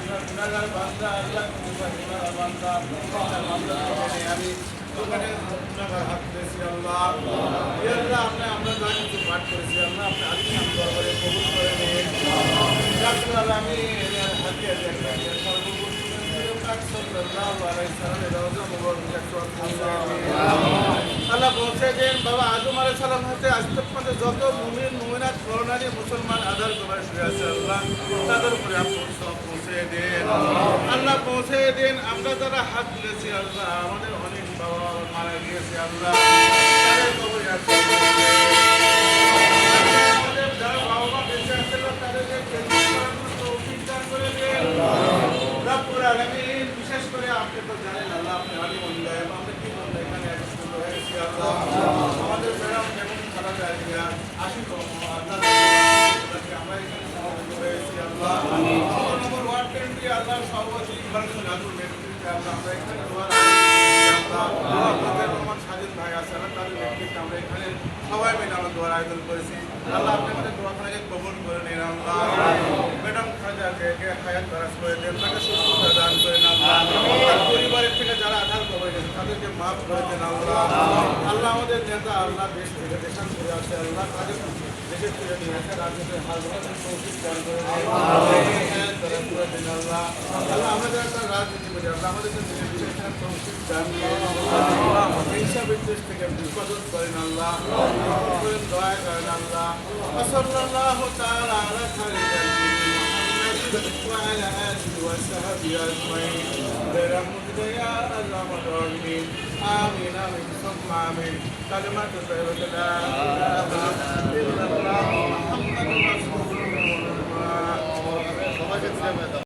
যা আল্লাহ পৌঁছে দেন বাবা আদম আলাইহিস সালাম হতে আজ পর্যন্ত যত মুমিন, মুমিনাত করোনারি মুসলমান আধার করে শুয়ে আছে আল্লাহ, তাদের উপরে আপনি আল্লাহ পৌঁছে দেন, আমরা যারা হাত তুলেছি আল্লাহ, আমাদের অনেক বাবা মারা গিয়েছে আল্লাহ। আমাদের যারা করে বিশেষ করে আপনি তো জানেন, আল্লাহ আপনি আলী মন্দায় আমরা কি মন্দায় এখানে একত্রিত হয়েছি আল্লাহ আমাদের ম্যাডাম কেমন খারাপ আইডিয়া আশি আল্লাহ তাদেরকে আমরা এখানে সমবেত হয়েছি আল্লাহ আমার নম্বর ওয়ার্ড টোয়েন্টি আল্লাহ সভাপতি ইব্রাহিম রাজুর নেতৃত্বে আল্লাহ আমরা এখানে দোয়ার আল্লাহ আপনাদের রহমান স্বাধীন ভাই আছে আল্লাহ তাদের নেতৃত্বে আমরা এখানে সবাই মিলে আমরা দোয়ার আয়োজন করেছি আল্লাহ আপনি আমাদের দোয়াখানাকে কবুল করে নিন আল্লাহ ম্যাডাম খাজাকে হায়াত করাজ করে দেন তাকে সুস্থতা দান করেন আল্লাহ পরিবারের থেকে যারা আধার কবে গেছে তাদেরকে মাফ করে দেন আল্লাহ আল্লাহ তাদের দেশের থেকে নিয়ে আসে রাজ্যের হাল তৌফিক দান করে দেন হায়াত করাজ করে দেন আল্লাহ আল্লাহ আমাদের একটা রাজনীতি করি আল্লাহ আমাদেরকে দেশের বিশেষ তৌফিক দান করেন আল্লাহ হিংসা বিদ্বেষ থেকে বিপদত করেন আল্লাহ করেন দয়া করেন আল্লাহ وصلى تعالى على خير محمد وعلى اله وصحبه اجمعين برحمتك يا ارحم الراحمين امين امين ثم امين كلمة طيبة لا اله الا الله